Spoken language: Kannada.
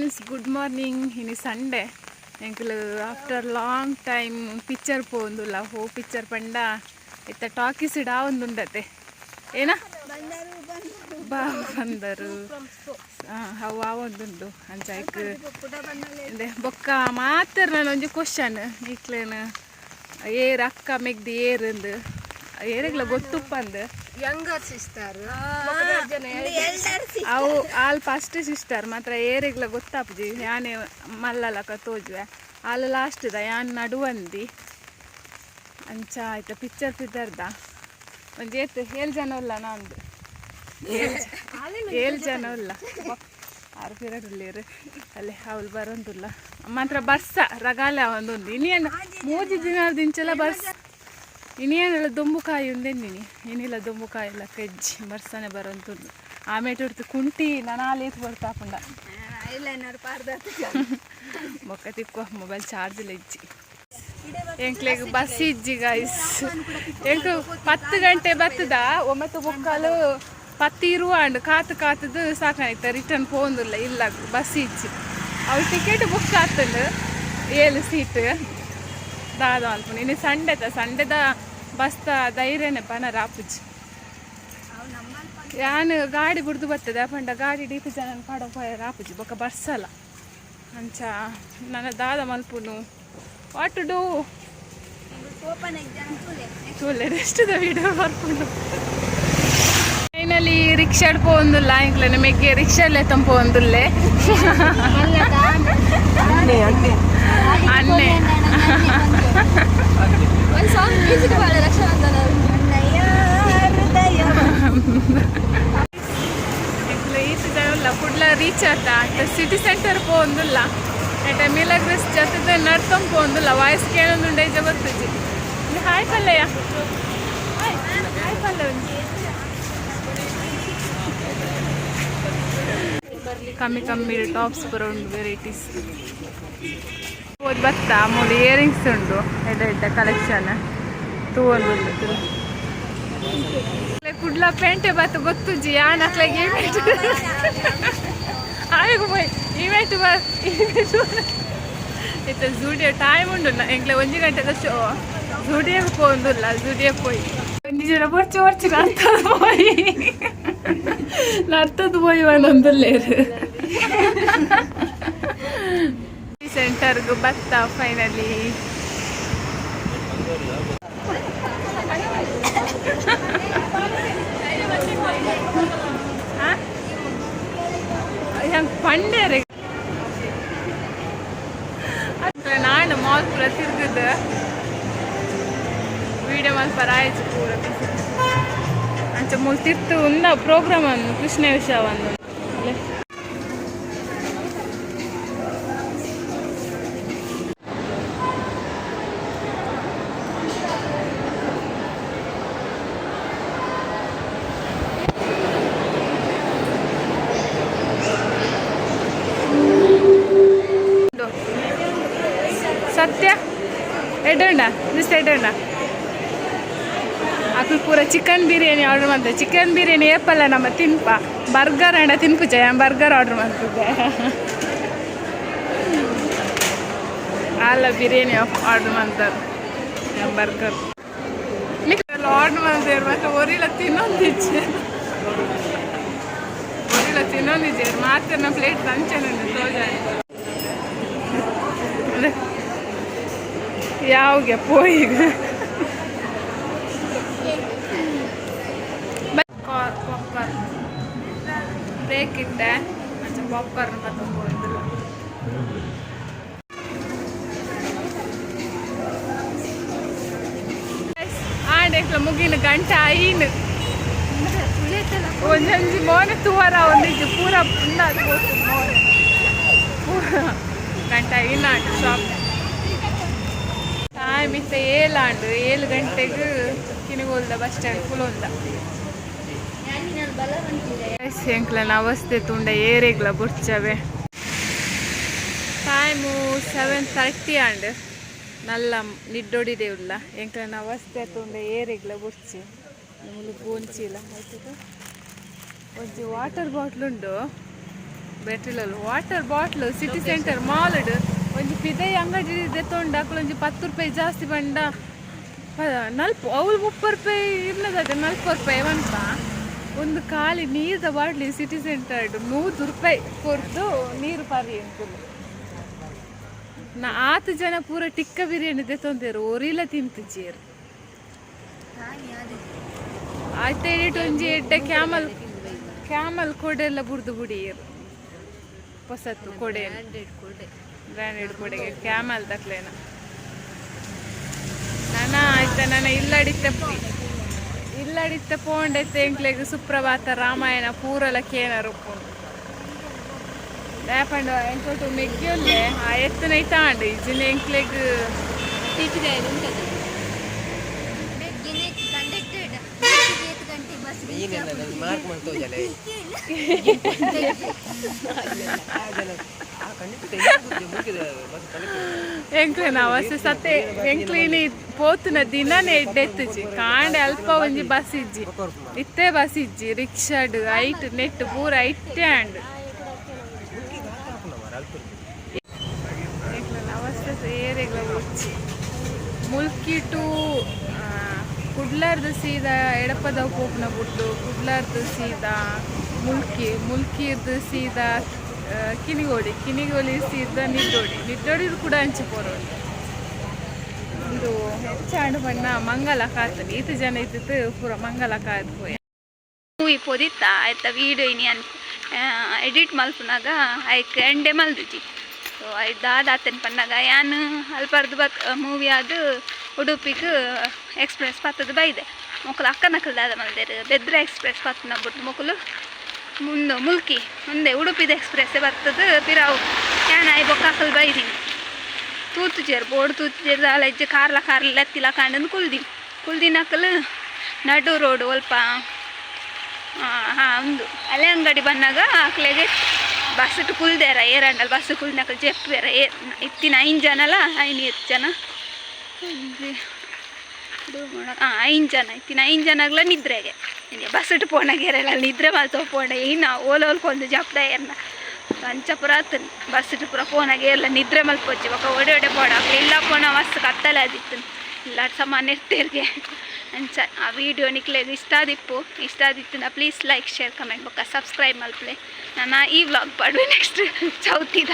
ಫ್ರೆಂಡ್ಸ್ ಗುಡ್ ಮಾರ್ನಿಂಗ್ ಇನ್ನು ಸಂಡೇ ಎಂಕಲ್ ಆಫ್ಟರ್ ಲಾಂಗ್ ಟೈಮ್ ಪಿಕ್ಚರ್ ಪೋಂದುಲ್ಲ ಹೋ ಪಿಕ್ಚರ್ ಪಂಡ ಇತ್ತ ಟಾಕೀಸ್ ಇಡ ಒಂದುಂಡತೆ ಏನ ಬಾ ಬಂದರು ಅವು ಒಂದುಂಡು ಅಂಚಾಯ್ಕ್ ಬೊಕ್ಕ ಮಾತ್ರ ನಾನು ಒಂಜಿ ಕ್ವಶನ್ ಈಕ್ಲೇನು ಏರ್ ಅಕ್ಕ ಮೆಗ್ದಿ ಅಂದು ಏರಿಗ್ಲ ಗೊತ್ತುಪ್ಪಂದು ಯಂಗರ್ ಸಿಸ್ಟರ್ ಅವು ಆಲ್ ಫಸ್ಟ್ ಸಿಸ್ಟರ್ ಮಾತ್ರ ಏರಿಗ್ಲ ಗೊತ್ತಾಪುಜಿ ಯಾನೆ ಮಲ್ಲಲಕ ತೋಜುವೆ. ಆಲ್ ಲಾಸ್ಟ್ ದ ಯಾನ್ ನಡುವಂದಿ. ಅಂಚ ಆಯ್ತ ಪಿಕ್ಚರ್ ಪಿದ್ದರ್ದ ಒಂಜಿ ಏತ್ ಏಳು ಜನ ಉಲ್ಲ ನಾಂದು. ಏಳು ಜನ ಉಲ್ಲ. ಆರು ಪಿರಡ್ ಅಲ್ಲಿ ಅವಳು ಬರೋಂದುಲ್ಲ. ಮಾತ್ರ ಬರ್ಸ ರಗಾಲೆ ಒಂದೊಂದು. ಇನ್ನೇನು ಮೂಜಿ ದಿನದಿಂಚೆಲ್ಲ ಬರ್ಸ. ಇನ್ನೇನೆಲ್ಲ, ದೊಂಬುಕಾಯಿ ಉಂದೆಂದಿನಿ ಏನಿಲ್ಲ, ದೊಂಬುಕಾಯಿ ಎಲ್ಲ ಕಜ್ಜಿ, ಮರ್ಸನೆ ಬರೋಂಥದ್ದು ಆಮೇಲೆ ಹೊಡ್ತು ಕುಂಟಿ ನಾನು ಆಲೇತ್ ಬರ್ತಾಪುಂಡ ಬೊಕ್ಕ ತಿಕ್ಕೋ ಮೊಬೈಲ್ ಚಾರ್ಜ್ ಇಲ್ಲ ಇಜ್ಜಿ. ಎಂಕ್ಲೆಗ್ ಬಸ್ ಇಜ್ಜಿ ಗೈಸ್ ಎಂಕ್ ಪತ್ತು ಗಂಟೆ ಬತ್ತದ? ಒಂಬತ್ತು ಬೊಕ್ಕಲು ಪತ್ತು ಇರುವಾಂಡ್ ಕಾತು ಕಾತದು ಸಾಕಾಯ್ತು? ರಿಟರ್ನ್ ಪೋಂದಿಲ್ಲ, ಇಲ್ಲ ಬಸ್ ಇಜ್ಜಿ. ಅವ್ರು ಟಿಕೆಟ್ ಬುಕ್ ಆತಂಡು ಏಳು ಸೀಟ್ ದಾದ ಅನ್ಕೊಂಡು. ಇನ್ನು ಸಂಡೆದ? ಸಂಡೆದ ಬಸ್ತ ಧೈರ್ಯನೇ ಪನ ರಾಪುಜಿ ಯಾನು ಗಾಡಿ ಗುಡ್ದು ಬರ್ತದೆ ಪಂಡ ಗಾಡಿ ಡಿಪಿ ಜನ ಪಾಡ ಪೋಯ ಆಪುಜಿ ಬೊಕ್ಕ ಬರ್ಸಲ್ಲ. ಅಂಚ ನನ್ನ ದಾದ ಮಲ್ಪುನು ವಾಟ್ ಡೂ ಓಪನ್ ಎಕ್ಸಾಮ್ ಒಳ್ಳೆ ಎಷ್ಟದ ವಿಡಿಯೋ ಬರ್ಕೊಂಡು ಫೈನಲಿ ರಿಕ್ಷಾಡ್ ಪೋಂದುಲ್ಲ ಇಂಕ್ಲೆನ ಮೆಗ್ಗೆ ರಿಕ್ಷಾಲೆ ತಂಪು ಒಂದುಲ್ಲೆ. ಅನ್ನೆ ಒಂದು ಸಾಂಗ್ ಮ್ಯೂಸಿಕ್ ಹೃದಯ ಇಂಕ್ಲೆ ಈಸಿದಲ್ಲ ಕುಡ್ಲ ರೀಚ್ ಆತ. ಸಿಟಿ ಸೆಂಟರ್ ಪೋಂದುಲ್ಲ ಎಟ ಮಿಲಗ್ರಸ್ ಜೊತೆ ನಡ್ತಂ ಪೋಂದುಲ್ಲ ವಾಯ್ಸ್ ಕೇಳೊಂದುಂಡೆ ಇಜ ಬರ್ತುಜಿ ಇಲ್ಲಿ ಹಾಯ್ ಪಲ್ಲೆಯ? ಹಾಯ್ ಪಲ್ಲೆ ಒಂಜಿ ಕಮ್ಮಿ ಕಮ್ಮಿ ಟಾಪ್ಸ್ ಪೂರ ಉಂಡು ವೆರೈಟೀಸ್ ಓದ್ ಬತ್ತಾ ಮೂರು ಇಯರಿಂಗ್ಸ್ ಉಂಟು. ಎಡ್ಡ ಎಡ್ಡ ಕಲೆಕ್ಷನ್ ತಗೊಂಡ್ಬಿಟ್ಟು ಕುಡ್ಲ ಪೇಂಟೆ ಬತ್ತು, ಗೊತ್ತು ಜಿ, ಆ ನಕ್ಲಾಗಿ ಇವೆಂಟ್ ಆಯ್ಕೆ ಬಾಯ್ ಇವೆಂಟ್ ಬ ಇತ್ತ ಜೂಡಿಯೋ ಟೈಮ್ ಉಂಡು ಎಂಗ್ಲ ಒಂಜಿ ಗಂಟೆದ ಶೋ ಜೂಡಿಯೋಗೆ ಪೋಂದುಲ್ಲ ಜೂಡಿಯೋ ಪೋಯಿ ಒಂಜಿ ಜನ ಒರ್ಚು ಒರ್ಚು ನರ್ತದ ಪೋಯಿ ನರ್ತದ ಪೋಯಿ ಒಂದೊಂದಲ್ಲೇರು ಬತ್ತ ಫೈನಲಿ ಪಂಡೇರಿ ಅದ್ರ ನಾನು ಮಾಲ್ ಪೂರ ತಿರ್ಗದ ವಿಡಿಯೋ ಮಾಲ್ ಪರ ಆಯ್ತು ಪೂರ. ಅಂಚ ಮೂಲ್ ತಿರ್ತು ಉಂದ ಪ್ರೋಗ್ರಾಮ್ ಅನ್ನು, ಕೃಷ್ಣ ವಿಷಯವನ್ನು. ಸತ್ಯ? ಎಡೋಣ ಜಸ್ಟ್ ಎಡೋಣ ಅಕ್ಕಳು ಪೂರ ಚಿಕನ್ ಬಿರಿಯಾನಿ ಆರ್ಡರ್ ಮಾಡಿದೆ ಚಿಕನ್ ಬಿರಿಯಾನಿ ಏಪಲ್ಲ ನಮ್ಮ ತಿನ್ಪ ಬರ್ಗರ್ ಅಂಡ ತಿನ್ಪುಜ ಬರ್ಗರ್ ಆರ್ಡರ್ ಮಾಡ್ತಿದ್ದೆ ಅಲ್ಲ, ಬಿರಿಯಾನಿ ಆರ್ಡರ್ ಮಾಡ್ತಾರೆ ಬರ್ಗರ್ ಆರ್ಡರ್ ಮಾಡ್ತಾರೆ ಮತ್ತೆ ಒರಿಲ ತಿನ್ನೊಂದಿಜ್ಜೆ ಒರಿಲ ತಿನ್ನೊಂದಿಜ್ಜೆ ಮಾತ್ರ ಪ್ಲೇಟ್ ತಂಚನೆ ತೋಜ ಯಾವ್ಗೆ? ಪೋಯಿಗ ಪಾಪ್ಕಾರ್ನ್ ಬ್ರೇಕ್ ಇಟ್ಟೆ. ಮತ್ತೆ ಪಾಪ್ಕಾರ್ನ್ ತಗೊಂಡು ಆಡೆಕ್ಲ ಮುಗಿನ ಗಂಟೆ ಐನ್ ಒಂದೊಂದು ಮೋನೆ ತೂವರ ಒಂದಿದ್ದು ಪೂರ ಪೂರ ಗಂಟೆ ಐನಾಂಡು ಶಾಪ್ ಟೈಮ್ ಇತ್ತ ಏಳಾಂಡು, ಏಳು ಗಂಟೆಗೆ ಕಿನಿಗೋಲ್ದ ಬಸ್ ಸ್ಟ್ಯಾಂಡ್ ಕುಲೋಲ್ದ ಎಂಕ್ಲನ ಅವಸ್ಥೆ ತುಂಡ ಏರೆಗ್ಲ ಬುಡ್ಚವೆ ಟೈಮು ಸೆವೆನ್ ತರ್ಟಿ ಆಂಡ್. ನಲ್ಲ ನಿಡ್ಡೊಡಿದೆ ಉಲ್ಲ ಎಂಕ್ಲನ ಅವಸ್ಥೆ ತುಂಡ ಏರೆಗ್ಲ ಬುಡ್ಚಿ ನಮ್ಮದು ಬೋಂಚಿಲ ಆಯ್ತದ? ಒಂಜಿ ವಾಟರ್ ಬಾಟ್ಲ್ ಉಂಡು. ಬೆಟ್ರಿಲಲ್ಲಿ ವಾಟರ್ ಬಾಟ್ಲ್ ಸಿಟಿ ಸೆಂಟರ್ ಮಾಲ್ಡ್ ಒಂಜಿ ಪಿದೈ ಅಂಗಡಿ ಇದೆ ಅಕ್ಲು ಒಂಜಿ ಪತ್ತು ರೂಪಾಯಿ ಜಾಸ್ತಿ ಬಂಡ. ನಲ್ಪ ಅವಳು ಮುಪ್ಪತ್ತು ರೂಪಾಯಿ ಇನ್ನದ ನಲ್ಪ ರೂಪಾಯಿ ಅಂತ. ಒಂದು ಖಾಲಿ ನೀರದ ಬಾಟ್ಲಿ ಸಿಟಿ ಸೆಂಟರ್ ನೂರು ರೂಪಾಯಿ ಕೊರ್ದು ನೀರು ಪಾರಿ ಅಂಕುಲು ನಾ ಆತು ಜನ ಪೂರ ಟಿಕ್ಕ ಬಿರಿಯಾನಿ ದೆತ್ತೊಂದೇರು ಒರಿಲ ತಿಂತಿಜ್ಜೇರು ಆಯ್ತು ಒಂಜಿ ಎಡ್ಡೆ ಕ್ಯಾಮಲ್ ಕ್ಯಾಮಲ್ ಕೊಡೆಲ್ಲ ಬುಡ್ದು ಬುಡಿಯರು ಹೊಸತ್ತು ಕೊಡೆ. ಬ್ರ್ಯಾಂಡೆಡ್ ಕೊಡೆಗೆ ಕ್ಯಾಮಲ್ ತಕ್ಲೇನ ನಾನ ಆಯ್ತ ನಾನು ಇಲ್ಲಡಿತ್ತೆ ಇಲ್ಲಡಿತ್ತೆ ಪೋಂಡೆತ್ತೆ ಎಂಕ್ಲೆಗ್ ಸುಪ್ರಭಾತ ರಾಮಾಯಣ ಪೂರಲ ಕೇನ ರುಪ್ಪುಂಡು ಲೇಪಂಡು ಎಂಕೊಟ್ಟು ಮೆಗ್ಗಿಯೊಲ್ಲೆ ಆ ಎತ್ತನ ಇಟ್ಟಾಂಡು ಇಜಿನ ಎಂಕ್ಲೆಗ್ ಮಾರ್ಕ್ ಮಾಡ್ತೋಜಲೆ ಎಂಕ್ಲೆನ ಅವಶ್ಯ ಸತ್ತೆ ಎಂಕ್ಲಿನಿ ಪೋತುನ ದಿನನೇ ಎಡ್ಡೆತ್ತುಜಿ ಕಾಂಡೆ ಅಲ್ಪ ಒಂಜಿ ಬಸ್ ಇಜ್ಜಿ ಇತ್ತೆ ಬಸ್ ಇಜ್ಜಿ ರಿಕ್ಷಾಡ್, ಐಟ್ ನೆಟ್ ಪೂರ ಇಟ್ಟೆ ಆಂಡ್ ಅವಸ್ಥೆ ಏರೆಗ್ಲ ಮುಲ್ಕಿ ಟು ಕುಡ್ಲಾರ್ದು ಸೀದಾ ಎಡಪದ ಪೋಪ್ನ ಬಿಟ್ಟು ಕುಡ್ಲಾರ್ದು ಸೀದಾ ಮುಲ್ಕಿ, ಮುಲ್ಕಿರ್ದು ಸೀದಾ ಕಿನಿಗೋಡಿ, ಕಿನಿಗೋಲಿ ಸೀದಾ ನಿಡ್ಡೋಡಿ. ನಿಡ್ಡೋಡಿದು ಕೂಡ ಹಂಚಿ ಪೋರೋಡು ಇದು ಹೆಚ್ಚಾಂಡು ಬಣ್ಣ ಮಂಗಲ ಕಾತಲಿ ಈತ ಜನ ಇದ್ದಿತ್ತು ಪೂರ ಮಂಗಲ ಕಾದ್ ಹೋಯ ಮೂವಿ ಪೊದಿತ್ತ, ಆಯ್ತ ವೀಡಿಯೋ ಇನಿ ಅನ್ ಎಡಿಟ್ ಮಲ್ಪನಾಗ ಐಕ್ ಎಂಡೆ ಮಲ್ದಿಜಿ ಸೊ ಆಯ್ತು ದಾದ ಆತನ ಪನ್ನಾಗ ಯಾನು ಅಲ್ಪರ್ದು ಬತ್ ಮೂವಿ ಅದು ಉಡುಪಿಗೆ ಎಕ್ಸ್ಪ್ರೆಸ್ ಪತ್ತದ ಬೈದೆ ಮೊಕ್ಕಲು ಅಕ್ಕ ನಕಲ್ ದಾದ ಮಲ್ದೇರು ಬೆದ್ರ ಎಕ್ಸ್ಪ್ರೆಸ್ ಪತ್ತನ ಬಿಟ್ಟು ಮೊಕ್ಕಲು ಮುಂದೆ ಮುಲ್ಕಿ, ಮುಂದೆ ಉಡುಪಿದ ಎಕ್ಸ್ಪ್ರೆಸ್ ಬರ್ತದ ಪಿರಾವು. ಯಾನ ಐ ಬೊಕ್ಕ ಅಕ್ಕಲ್ ಬೈದೀನಿ ತೂತು ಜೇರು, ಬೋರ್ಡ್ ತೂತು ಚೇರ್ ದಾಲ ಇಜ್ಜೆ ಕಾರ್ಲ ಕಾರ್ಲ ಎತ್ತಿಲ ಕಾಂಡನ್ ಕುಲ್ದಿ ಕುಲ್ದಿನ ಅಕ್ಕಲು ನಡು ರೋಡ್ ಸ್ವಲ್ಪ ಹಾಂ ಒಂದು ಅಲೆ ಅಂಗಡಿ ಬಂದಾಗ ಆಕ್ಲೆಗೆ ಬಸ್ ಕುಲ್ದೇರ ಏರಂಡಲ್ ಬಸ್ ಕುಲ್ನಾಕ ಜೆಪ್ಪೇರ ಏ, ಇತ್ತಿನ ಐನ್ ಜನಲ, ಐನು ಎತ್ತು ಜನ ಹಾಂ ಐದು ಜನ ಇತ್ತಿನ ಐದು ಜನಗ್ಲ ನಿದ್ರೆಗೆ. ಬಸ್ ಇಟ್ಟು ಪೋಣಗೇರಲ್ಲ ನಿದ್ರೆ ಮಾಡ್ತೋ ಪೋಣ. ಇನ್ನು ಓಲೋಲ್ಕೊಂದು ಜಪ್ದ ಏನ ಪಂಚಪುರ ಆತನ್ ಬಸ್ ಇಟ್ಟು ಪುರ ಫೋನಾಗೆ ಎಲ್ಲ ನಿದ್ರೆ ಮಲ್ಪೋಚಿ ಒಕ್ಕ ಒಡೆ ಒಡೆ ಪೋಣ. ಇಲ್ಲ ಪೋಣ ಮಸ್ತ್ ಕತ್ತಲೆ ಆದಿತ್ತು ಇಲ್ಲ, ಸಮಾನ ಇರ್ತೀರ್ಗೆ. ಅಂಚ, ಆ ವಿಡಿಯೋ ನಿಕ್ಲೆಗ್ ಇಷ್ಟ ಆದಿಪ್ಪು ಇಷ್ಟ ಆದಿತ್ತು ಪ್ಲೀಸ್ ಲೈಕ್ ಶೇರ್ ಕಮೆಂಟ್ ಬೊಕ್ಕ ಸಬ್ಸ್ಕ್ರೈಬ್ ಮಲ್ಪ್ಲೆ. ನಾನು ಈ ವ್ಲಾಗ್ ಪಡುವೆ ನೆಕ್ಸ್ಟ್ ಚೌತಿದ.